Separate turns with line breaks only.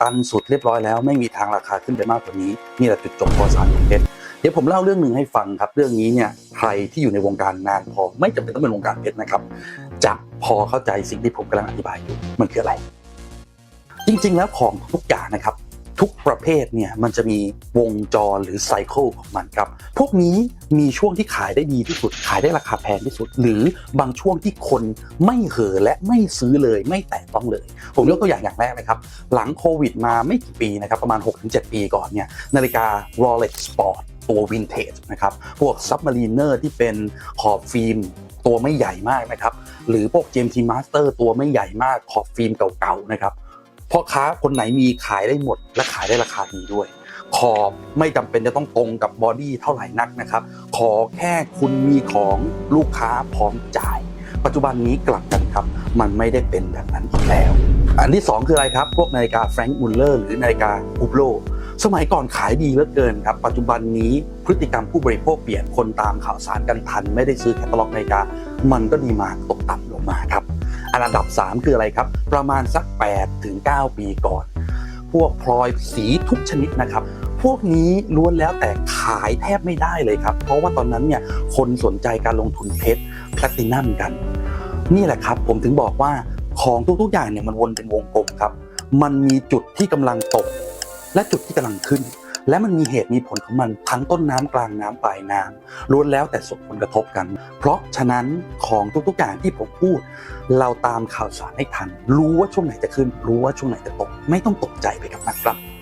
ตันสุดเรียบร้อยแล้วไม่มีทางราคาขึ้นไปมากกว่านี้นี่แหละจุดจบของสารของเพชรเดี๋ยวผมเล่าเรื่องหนึ่งให้ฟังครับ เรื่องนี้เนี่ยใครที่อยู่ในวงการนานพอไม่จำเป็นต้องเป็นวงการเพชรนะครับ จะพอเข้าใจสิ่งที่ผมกำลังอธิบายอยู่มันคืออะไร จริงๆแล้วของทุกอย่างนะครับ ทุกประเภทเนี่ยมันจะมีวงจรหรือไซเคิลของมันครับ พวกนี้มีช่วงที่ขายได้ดีที่สุด ขายได้ราคาแพงที่สุด หรือบางช่วงที่คนไม่เห่อและไม่ซื้อเลยไม่แตะต้องเลย ผมยกตัวอย่างอย่างแรกนะครับ หลังโควิดมาไม่กี่ปีนะครับประมาณ 6-7 ปีก่อนเนี่ยนาฬิกา Rolex Sport ตัววินเทจนะครับ พวก Submariner ที่เป็นขอบฟิล์มตัวไม่ใหญ่มากนะครับ หรือพวก GMT Master ตัวไม่ใหญ่มากขอบฟิล์มเก่าๆนะครับ พ่อค้าคนไหนมีขายได้หมด และขายได้ราคาดีด้วย ขอบไม่จำเป็นจะต้องตรงกับบอดี้เท่าไหร่นักนะครับ ขอแค่คุณมีของลูกค้าพร้อมจ่าย ปัจจุบันนี้กลับกันครับ มันไม่ได้เป็นแบบนั้นอีกแล้ว อันที่ 2 คืออะไรครับ พวกนาฬิกาแฟรงก์มุลเลอร์หรือนาฬิกาอุบโลสมัยก่อนขายดีเหลือเกินครับ ปัจจุบันนี้พฤติกรรมผู้บริโภคเปลี่ยนคนตามข่าวสารกันทัน ไม่ได้ซื้อแคตตาล็อกนาฬิกา มันก็ดีมาตกต่ำลงมาครับ อันดับ 3 คืออะไรครับ ประมาณสัก 8 ถึง 9 ปีก่อน พวกพลอยสีทุกชนิดนะครับ พวกนี้ล้วนแล้วแต่ขายแทบไม่ได้เลยครับ เพราะว่าตอนนั้นเนี่ยคนสนใจการลงทุนเพชรแพลตินัมกัน นี่แหละครับผมถึงบอกว่าของทุกๆอย่างเนี่ยมันวนเป็นวงกลมครับ มันมีจุดที่กำลังตก และจุดที่กำลังขึ้น และมันมีเหตุมีผลของมันทั้งต้นน้ำกลางน้ำปลายน้ำล้วนแล้วแต่ส่งผลกระทบกัน เพราะฉะนั้นของทุกๆอย่างที่ผมพูด เราตามข่าวสารให้ทัน รู้ว่าช่วงไหนจะขึ้น รู้ว่าช่วงไหนจะตก ไม่ต้องตกใจไปกับมันครับ